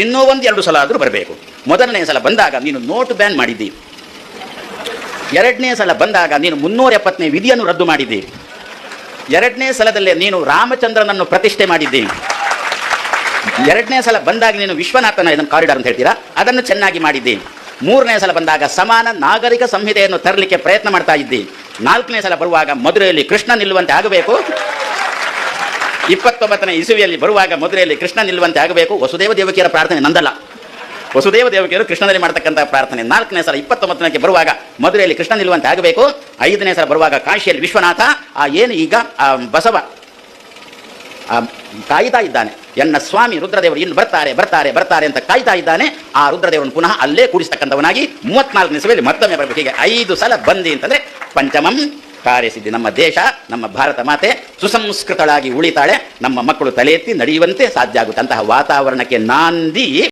ಇನ್ನೂ ಒಂದು ಎರಡು ಸಲ ಆದರೂ ಬರಬೇಕು. ಮೊದಲನೇ ಸಲ ಬಂದಾಗ ನೀನು ನೋಟ್ ಬ್ಯಾನ್ ಮಾಡಿದ್ದಿ. ಎರಡನೇ ಸಲ ಬಂದಾಗ ನೀನು ಮುನ್ನೂರ ಎಪ್ಪತ್ತನೇ ವಿಧಿಯನ್ನು ರದ್ದು ಮಾಡಿದ್ದಿ. ಎರಡನೇ ಸಲದಲ್ಲೇ ನೀನು ರಾಮಚಂದ್ರನನ್ನು ಪ್ರತಿಷ್ಠೆ ಮಾಡಿದ್ದಿ. ಎರಡನೇ ಸಲ ಬಂದಾಗ ನೀನು ವಿಶ್ವನಾಥನ ಇದನ್ನು ಕಾರಿಡಾರ್ ಅಂತ ಹೇಳ್ತೀರಾ? ಅದನ್ನು ಚೆನ್ನಾಗಿ ಮಾಡಿದ್ದಿ. ಮೂರನೇ ಸಲ ಬಂದಾಗ ಸಮಾನ ನಾಗರಿಕ ಸಂಹಿತೆಯನ್ನು ತರಲಿಕ್ಕೆ ಪ್ರಯತ್ನ ಮಾಡ್ತಾ ಇದ್ದಿ. ನಾಲ್ಕನೇ ಸಲ ಬರುವಾಗ ಮಧುರೆಯಲ್ಲಿ ಕೃಷ್ಣ ನಿಲ್ಲುವಂತೆ ಆಗಬೇಕು. ಇಪ್ಪತ್ತೊಂಬತ್ತನೇ ಇಸುವಿಯಲ್ಲಿ ಬರುವಾಗ ಮಧುರೆಯಲ್ಲಿ ಕೃಷ್ಣ ನಿಲ್ಲುವಂತೆ ಆಗಬೇಕು. ವಸುದೇವ ದೇವಕಿಯರ ಪ್ರಾರ್ಥನೆ ನಂದಲ್ಲ. ವಸುದೇವ ದೇವಕಿಯರು ಕೃಷ್ಣನಲ್ಲಿ ಮಾಡ್ತಕ್ಕಂಥ ಪ್ರಾರ್ಥನೆ. ನಾಲ್ಕನೇ ಸಲ ಇಪ್ಪತ್ತೊಂಬತ್ತನೇ ಬರುವಾಗ ಮಧುರೆಯಲ್ಲಿ ಕೃಷ್ಣ ನಿಲ್ಲುವಂತೆ ಆಗಬೇಕು. ಐದನೇ ಸಲ ಬರುವಾಗ ಕಾಶಿಯಲ್ಲಿ ವಿಶ್ವನಾಥ, ಆ ಏನು ಈಗ, ಆ ಬಸವ ಕಾಯ್ತಾ ಇದ್ದಾನೆ. ಎನ್ನ ಸ್ವಾಮಿ ರುದ್ರದೇವರು ಇನ್ನು ಬರ್ತಾರೆ ಬರ್ತಾರೆ ಬರ್ತಾರೆ ಅಂತ ಕಾಯ್ತಾ ಇದ್ದಾನೆ. ಆ ರುದ್ರದೇವರನ್ನು ಪುನಃ ಅಲ್ಲೇ ಕೂಡಿಸ್ತಕ್ಕಂಥವನಾಗಿ ಮೂವತ್ನಾಲ್ಕನೇ ಸಭೆಯಲ್ಲಿ ಮತ್ತೊಮ್ಮೆ ಬರಬೇಕು. ಹೀಗೆ ಐದು ಸಲ ಬಂದಿ ಅಂತಂದ್ರೆ ಪಂಚಮಂ ಕಾರ್ಯಸಿದ್ಧಿ. ನಮ್ಮ ದೇಶ, ನಮ್ಮ ಭಾರತ ಮಾತೆ ಸುಸಂಸ್ಕೃತಳಾಗಿ ಉಳಿತಾಳೆ. ನಮ್ಮ ಮಕ್ಕಳು ತಲೆ ಎತ್ತಿ ನಡೆಯುವಂತೆ ಸಾಧ್ಯ ಆಗುತ್ತೆ. ಅಂತಹ ವಾತಾವರಣಕ್ಕೆ ನಾಂದಿ